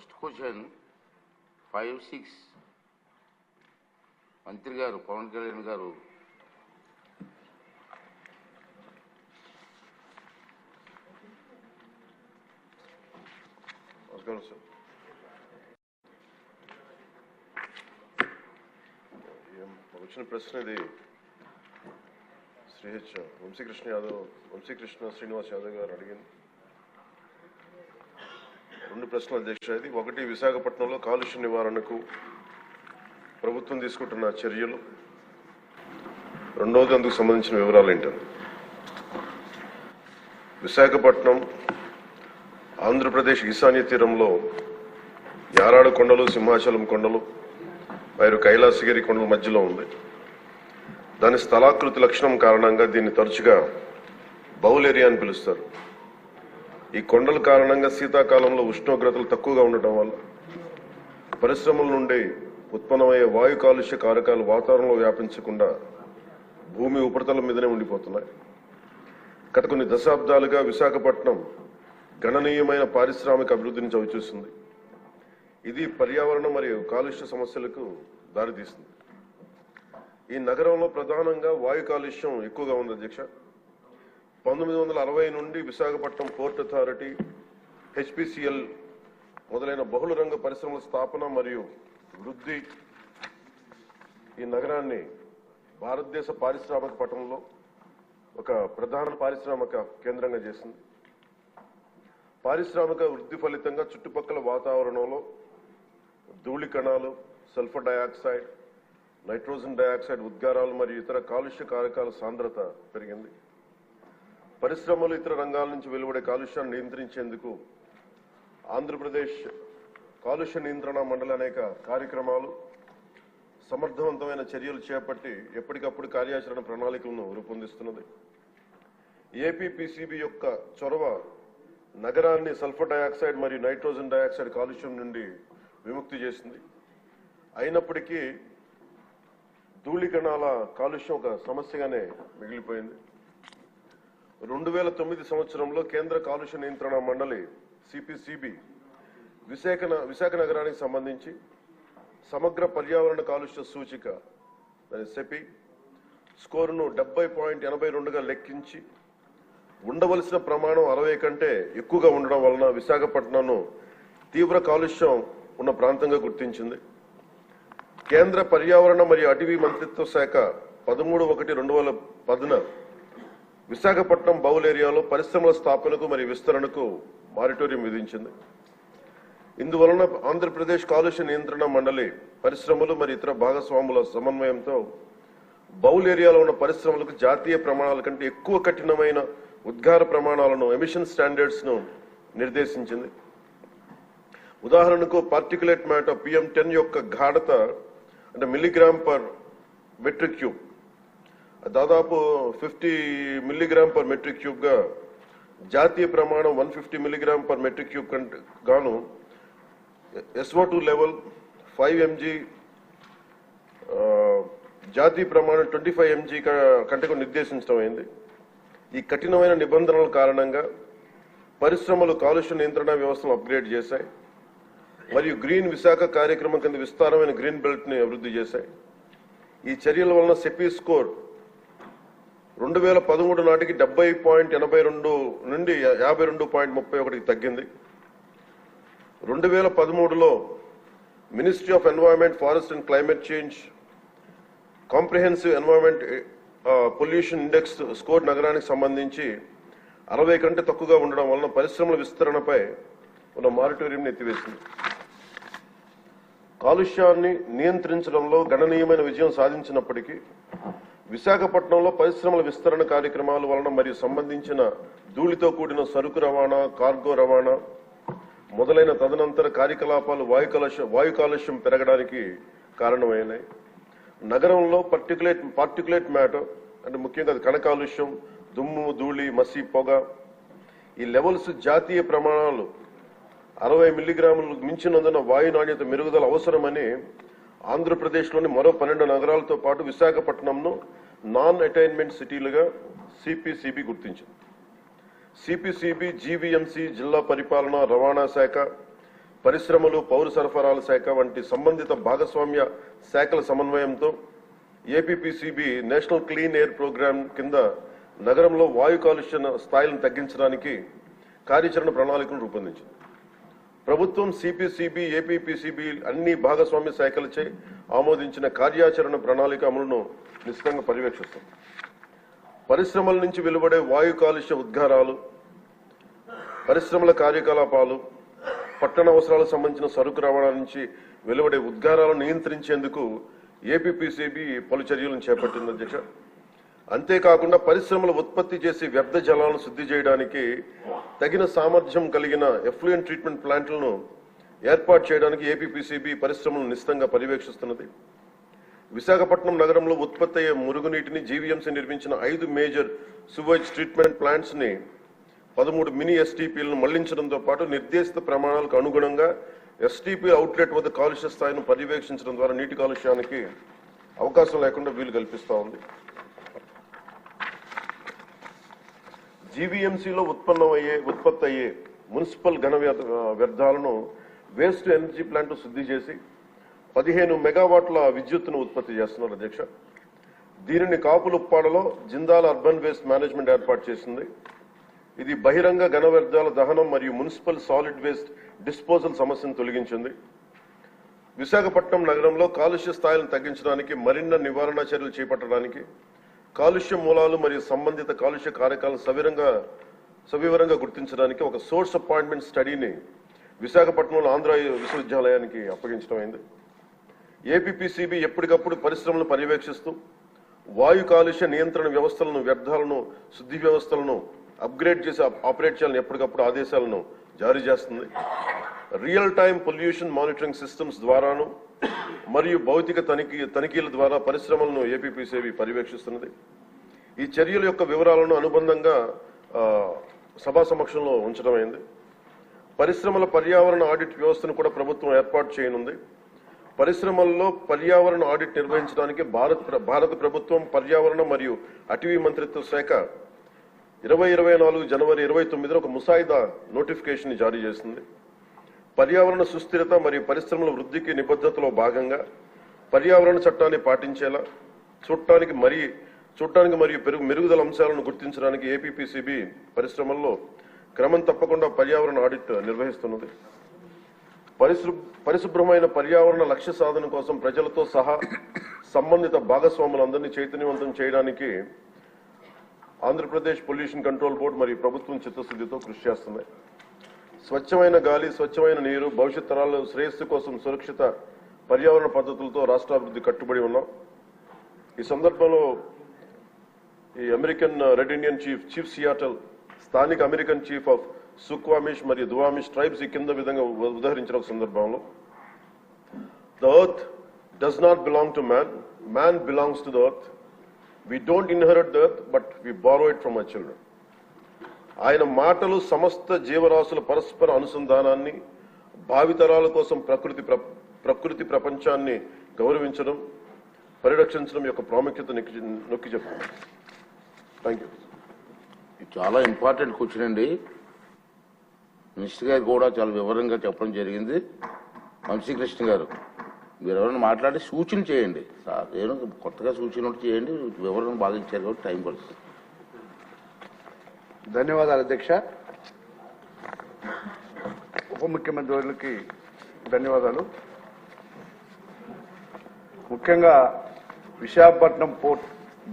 First question five six మంత్రి గారు పవన్ కళ్యాణ్ గారు. సార్ వచ్చిన ప్రశ్న ఇది. శ్రీహెచ్ వంశీకృష్ణ యాదవ్ వంశీకృష్ణ శ్రీనివాస్ యాదవ్ గారు అడిగింది. రెండు ప్రశ్నలు అధ్యక్ష ఇది ఒకటి విశాఖపట్నంలో కాలుష్య నివారణకు ప్రభుత్వం తీసుకుంటున్న చర్యలు. రెండవది అందుకు సంబంధించిన వివరాలు ఏంటంటే విశాఖపట్నం ఆంధ్రప్రదేశ్ ఈశాన్య తీరంలో యారాడు కొండలు సింహాచలం కొండలు మరియు కైలాసగిరి కొండల మధ్యలో ఉంది. దాని స్థలాకృతి లక్షణం కారణంగా దీన్ని తరచుగా బౌల్ ఏరియా అని పిలుస్తారు. ఈ కొండల కారణంగా శీతాకాలంలో ఉష్ణోగ్రతలు తక్కువగా ఉండటం వల్ల పరిశ్రమల నుండి ఉత్పన్నమయ్యే వాయు కాలుష్య కారకాలు వాతావరణంలో వ్యాపించకుండా భూమి ఉపరితలం మీదనే ఉండిపోతున్నాయి. గత కొన్ని దశాబ్దాలుగా విశాఖపట్నం గణనీయమైన పారిశ్రామిక అభివృద్ధిని చవిచూసింది. ఇది పర్యావరణ మరియు కాలుష్య సమస్యలకు దారితీస్తుంది ఈ నగరంలో ప్రధానంగా వాయు కాలుష్యం ఎక్కువగా ఉంది అధ్యక్ష. పంతొమ్మిది వందల అరవై నుండి విశాఖపట్నం పోర్ట్ అథారిటీ హెచ్పిసిఎల్ మొదలైన బహుళ రంగ పరిశ్రమల స్థాపన మరియు వృద్ధి ఈ నగరాన్ని భారతదేశ పారిశ్రామిక పట్టణంలో ఒక ప్రధాన పారిశ్రామిక కేంద్రంగా చేసింది. పారిశ్రామిక వృద్ధి ఫలితంగా చుట్టుపక్కల వాతావరణంలో ధూళి కణాలు సల్ఫర్ డయాక్సైడ్ నైట్రోజన్ డయాక్సైడ్ ఉద్గారాలు మరియు ఇతర కాలుష్య కారకాల సాంద్రత పెరిగింది. పరిశ్రమలు ఇతర రంగాల నుంచి వెలువడే కాలుష్యాన్ని నియంత్రించేందుకు ఆంధ్రప్రదేశ్ కాలుష్య నియంత్రణ మండలి అనేక కార్యక్రమాలు సమర్థవంతమైన చర్యలు చేపట్టి ఎప్పటికప్పుడు కార్యాచరణ ప్రణాళికలను రూపొందిస్తున్నది. ఏపీపీసీబీ యొక్క చొరవ నగరాన్ని సల్ఫర్ డయాక్సైడ్ మరియు నైట్రోజన్ డయాక్సైడ్ కాలుష్యం నుండి విముక్తి చేసింది. అయినప్పటికీ ధూళి కణాల కాలుష్యం ఒక సమస్యగానే మిగిలిపోయింది. రెండు వేల తొమ్మిది సంవత్సరంలో కేంద్ర కాలుష్య నియంత్రణ మండలి సిపిసిబి విశాఖ విశాఖ నగరానికి సంబంధించి సమగ్ర పర్యావరణ కాలుష్య సూచిక దాని సెపి స్కోరును డెబ్బై పాయింట్ ఎనభై రెండుగా లెక్కించి ఉండవలసిన ప్రమాణం అరవై కంటే ఎక్కువగా ఉండడం వలన విశాఖపట్నంను తీవ్ర కాలుష్యం ఉన్న ప్రాంతంగా గుర్తించింది. కేంద్ర పర్యావరణ మరియు అటవీ మంత్రిత్వ శాఖ పదమూడు ఒకటి రెండు వేల పదున విశాఖపట్నం బౌల్ ఏరియాలో పరిశ్రమల స్థాపనకు మరియు విస్తరణకు మారిటోరియం విధించింది. ఇందువలన ఆంధ్రప్రదేశ్ కాలుష్య నియంత్రణ మండలి పరిశ్రమలు మరియు ఇతర భాగస్వాముల సమన్వయంతో బౌల్ ఏరియాలో ఉన్న పరిశ్రమలకు జాతీయ ప్రమాణాల కంటే ఎక్కువ కఠినమైన ఉద్గార ప్రమాణాలను ఎమిషన్ స్టాండర్డ్స్ను నిర్దేశించింది. ఉదాహరణకు పార్టికులేట్ మ్యాటర్ పిఎం టెన్ యొక్క గాఢత అంటే మిల్లీగ్రామ్ పర్ మెట్రిక్ క్యూబ్ దాదాపు ఫిఫ్టీ మిల్లీగ్రామ్ పర్ మెట్రిక్ క్యూబ్గా జాతీయ ప్రమాణం one fifty milligram per metric cube గాను SO two level five MG జాతీయ ప్రమాణం ట్వంటీ ఫైవ్ ఎంజీ కంటే కూడా నిర్దేశించడం అయింది. ఈ కఠినమైన నిబంధనల కారణంగా పరిశ్రమలు కాలుష్య నియంత్రణ వ్యవస్థను అప్గ్రేడ్ చేశాయి. మరియు గ్రీన్ విశాఖ కార్యక్రమం కింద విస్తారమైన గ్రీన్ బెల్ట్ని అభివృద్ధి చేశాయి. ఈ చర్యల వలన సెపీ స్కోర్ రెండు వేల పదమూడు నాటికి డెబ్బై పాయింట్ ఎనభై రెండు నుండి యాభై రెండు పాయింట్ ముప్పై ఒకటికి తగ్గింది. రెండు వేల పదమూడులో ministry of environment forest and climate change comprehensive environment pollution index score నగరానికి సంబంధించి అరవై కంటే తక్కువగా ఉండడం వలన పరిశ్రమల విస్తరణపై ఉన్న మారిటోరియం ఎత్తివేసింది. కాలుష్యాన్ని నియంత్రించడంలో గణనీయమైన విజయం సాధించినప్పటికీ విశాఖపట్నంలో పరిశ్రమల విస్తరణ కార్యక్రమాల వలన మరియు సంబంధించిన ధూళితో కూడిన సరుకు రవాణా కార్గో రవాణా మొదలైన తదనంతర కార్యకలాపాలు వాయు కాలుష్యం వాయు కాలుష్యం పెరగడానికి కారణమైనాయి నగరంలో పర్టికులేట్ పార్టికులేట్ మ్యాటర్ అంటే ముఖ్యంగా కణ కాలుష్యం దుమ్ము ధూళి మసి పొగ. ఈ లెవెల్స్ జాతీయ ప్రమాణాలు అరవై మిల్లీగ్రాములు మించినందున వాయు నాణ్యత మెరుగుదల అవసరమని ఆంధ్రప్రదేశ్లోని మరో పన్నెండు నగరాలతో పాటు విశాఖపట్నంను నాన్ అటైన్మెంట్ సిటీలుగా సిపిసిబి గుర్తించింది. సిపిసిబి జీవీఎంసీ జిల్లా పరిపాలన రవాణా శాఖ పరిశ్రమలు పౌర సరఫరాల శాఖ వంటి సంబంధిత భాగస్వామ్య శాఖల సమన్వయంతో APPCB national clean air programme కింద నగరంలో వాయు కాలుష్య స్థాయిలను తగ్గించడానికి కార్యాచరణ ప్రణాళికను రూపొందించింది. ప్రభుత్వం సిపిసిబి ఏపీపీసీబీ అన్ని భాగస్వామ్య శాఖలచే ఆమోదించిన కార్యాచరణ ప్రణాళిక అమలును నిశ్చితంగా పర్యవేక్షిస్తుంది పరిశ్రమల నుంచి వెలువడే వాయు కాలుష్య ఉద్గారాలు పరిశ్రమల కార్యకలాపాలు పట్టణ అవసరాలకు సంబంధించిన సరుకు రవాణా నుంచి వెలువడే ఉద్గారాలను నియంత్రించేందుకు ఏపీపీసీబీ పలు చర్యలను చేపట్టింది అధ్యక్ష. అంతేకాకుండా పరిశ్రమలు ఉత్పత్తి చేసి వ్యర్థ జలాలను శుద్ధి చేయడానికి తగిన సామర్థ్యం కలిగిన ఎఫ్లూయెంట్ ట్రీట్మెంట్ ప్లాంట్లను ఏర్పాటు చేయడానికి ఏపీపీసీబీ పరిశ్రమలను నిశ్చితంగా పర్యవేక్షిస్తున్నది. విశాఖపట్నం నగరంలో ఉత్పత్తి అయ్యే మురుగునీటిని జీవీఎంసీ నిర్మించిన ఐదు మేజర్ సువేజ్ ట్రీట్మెంట్ ప్లాంట్స్ని పదమూడు మినీ ఎస్టీపీలను మళ్ళించడంతో పాటు నిర్దేశిత ప్రమాణాలకు అనుగుణంగా ఎస్టీపీ అవుట్లెట్ వద్ద కాలుష్య స్థాయిని పర్యవేక్షించడం ద్వారా నీటి కాలుష్యానికి అవకాశం లేకుండా వీలు కల్పిస్తా ఉంది. జీవీఎంసీలో ఉత్పన్నమయ్యే ఉత్పత్తి అయ్యే మున్సిపల్ ఘన వ్యర్థాలను వేస్ట్ ఎనర్జీ ప్లాంట్ శుద్ధి చేసి పదిహేను మెగావాట్ల విద్యుత్తును ఉత్పత్తి చేస్తున్నారు అధ్యక్ష. దీనిని కాపులుప్పాడలో జిందాల్ అర్బన్ వేస్ట్ మేనేజ్మెంట్ ఏర్పాటు చేసింది. ఇది బహిరంగ ఘన వ్యర్థాల దహనం మరియు మున్సిపల్ సాలిడ్ వేస్ట్ డిస్పోజల్ సమస్యను తొలగించింది. విశాఖపట్నం నగరంలో కాలుష్య స్థాయిలను తగ్గించడానికి మరిన్న నివారణ చర్యలు చేపట్టడానికి కాలుష్య మూలాలు మరియు సంబంధిత కాలుష్య కార్యకాలను సవిరంగా సవివరంగా గుర్తించడానికి ఒక సోర్స్ అపాయింట్మెంట్ స్టడీని విశాఖపట్నంలో ఆంధ్ర విశ్వవిద్యాలయానికి అప్పగించడం అయింది. ఏపీపీసీబీ ఎప్పటికప్పుడు పరిశ్రమలను పర్యవేక్షిస్తూ వాయు కాలుష్య నియంత్రణ వ్యవస్థలను వ్యర్థాలను శుద్ధి వ్యవస్థలను అప్గ్రేడ్ చేసి ఆపరేట్ చేయాలని ఎప్పటికప్పుడు ఆదేశాలను జారీ చేస్తుంది. Real time pollution monitoring systems ద్వారాను మరియు భౌతిక తనిఖీ తనిఖీల ద్వారా పరిశ్రమలను ఏపీపీసీబీ పర్యవేక్షిస్తున్నది. ఈ చర్యల యొక్క వివరాలను అనుబంధంగా సభా సమక్షంలో ఉంచడమైంది. పరిశ్రమల పర్యావరణ ఆడిట్ వ్యవస్థను కూడా ప్రభుత్వం ఏర్పాటు చేయనుంది. పరిశ్రమల్లో పర్యావరణ ఆడిట్ నిర్వహించడానికి భారత్ భారత ప్రభుత్వం పర్యావరణ మరియు అటవీ మంత్రిత్వ శాఖ ఇరవై ఇరవై నాలుగు జనవరి ఇరవై తొమ్మిదిలో ఒక ముసాయిదా నోటిఫికేషన్ జారీ చేసింది. పర్యావరణ సుస్థిరత మరియు పరిశ్రమల వృద్ధికి నిబద్ధతలో భాగంగా పర్యావరణ చట్టాన్ని పాటించేలా చూడటానికి మరి చూడటానికి మరియు పెరుగు మెరుగుదల అంశాలను గుర్తించడానికి ఏపీపీసీబీ పరిశ్రమల్లో క్రమం తప్పకుండా పర్యావరణ ఆడిట్ నిర్వహిస్తున్నది. పరిశుభ్రమైన పర్యావరణ లక్ష్య సాధన కోసం ప్రజలతో సహా సంబంధిత భాగస్వాములందరినీ చైతన్యవంతం చేయడానికి ఆంధ్రప్రదేశ్ పొల్యూషన్ కంట్రోల్ బోర్డు మరియు ప్రభుత్వం చిత్తశుద్ధితో కృషి చేస్తున్నాయి. స్వచ్ఛమైన గాలి స్వచ్ఛమైన నీరు భవిష్యత్ తరాల శ్రేయస్సు కోసం సురక్షిత పర్యావరణ పద్ధతులతో రాష్ట్రాభివృద్ధి కట్టుబడి ఉన్నాం. ఈ సందర్భంలో ఈ American red Indian chief chief Seattle స్థానిక అమెరికన్ చీఫ్ ఆఫ్ సుక్వామిష్ మరియు దువామిష్ ట్రైబ్స్ ఈ కింద విధంగా ఉదహరించిన ఒక సందర్భంలో. The earth does not belong to man. Man belongs to the earth. We don't inherit the earth but we borrow it from our children. ఆయన మాటలు సమస్త జీవరాశుల పరస్పర అనుసంధానాన్ని భావితరాల కోసం ప్రకృతి ప్ర- ప్రకృతి ప్రపంచాన్ని గౌరవించడం పరిరక్షించడం యొక్క ప్రాముఖ్యత నొక్కి నొక్కి థ్యాంక్ యూ ఇది చాలా ఇంపార్టెంట్ క్వశ్చన్ అండి. మినిస్టర్ గారు కూడా చాలా వివరంగా చెప్పడం జరిగింది. వంశీకృష్ణ గారు మీరు ఎవరైనా మాట్లాడి సూచన చేయండి. సార్ కొత్తగా సూచన ఉంటే చేయండి వివరణ బాగా ఇచ్చారు కాబట్టి టైం పడుతుంది. ధన్యవాదాలు అధ్యక్ష. ఉప ముఖ్యమంత్రి ధన్యవాదాలు. ముఖ్యంగా విశాఖపట్నం పోర్ట్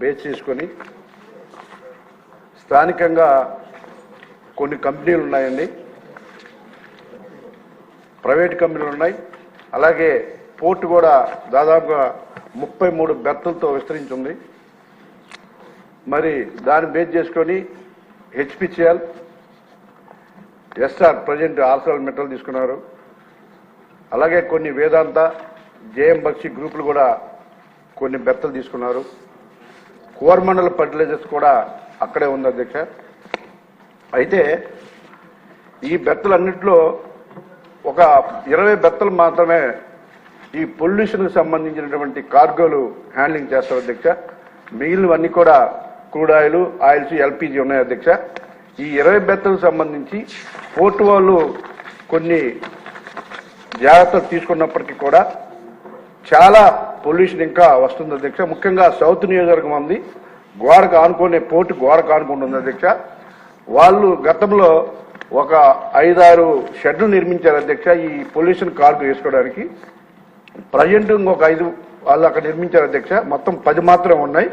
బేస్ చేసుకొని స్థానికంగా కొన్ని కంపెనీలు ఉన్నాయండి. ప్రైవేట్ కంపెనీలు ఉన్నాయి. అలాగే పోర్టు కూడా దాదాపుగా ముప్పై మూడు బెర్తలతో విస్తరించి ఉంది మరి దాన్ని బేస్ చేసుకొని హెచ్పిసిఎల్ ఎస్ఆర్ ప్రజెంట్ ఆర్సల్ మెటల్ తీసుకున్నారు. అలాగే కొన్ని వేదాంత జేఎం బక్షి గ్రూపులు కూడా కొన్ని బెత్తలు తీసుకున్నారు. కోరమండల ఫర్టిలైజర్స్ కూడా అక్కడే ఉంది అధ్యక్ష. అయితే ఈ బెత్తలన్నింటిలో ఒక ఇరవై బెత్తలు మాత్రమే ఈ పొల్యూషన్కి సంబంధించినటువంటి కార్గోలు హ్యాండ్లింగ్ చేస్తారు అధ్యక్ష. మిగిలినవన్నీ కూడా క్రూడ్ ఆయిల్ ఆయిల్స్ ఎల్పిజి ఉన్నాయి అధ్యక్ష. ఈ ఇరవై బెత్తలకు సంబంధించి పోర్టు వాళ్ళు కొన్ని జాగ్రత్తలు తీసుకున్నప్పటికీ కూడా చాలా పొల్యూషన్ ఇంకా వస్తుంది అధ్యక్ష. ముఖ్యంగా సౌత్ నియోజకవర్గం ఉంది. గోడకు ఆనుకునే పోర్టు గోడకు ఆనుకుంటుంది అధ్యక్ష. వాళ్ళు గతంలో ఒక ఐదారు షెడ్లు నిర్మించారు అధ్యక్ష. ఈ పొల్యూషన్ కార్డు వేసుకోవడానికి. ప్రజెంట్ ఇంకొక ఐదు వాళ్ళు అక్కడ నిర్మించారు అధ్యక్ష. మొత్తం పది మాత్రం ఉన్నాయి.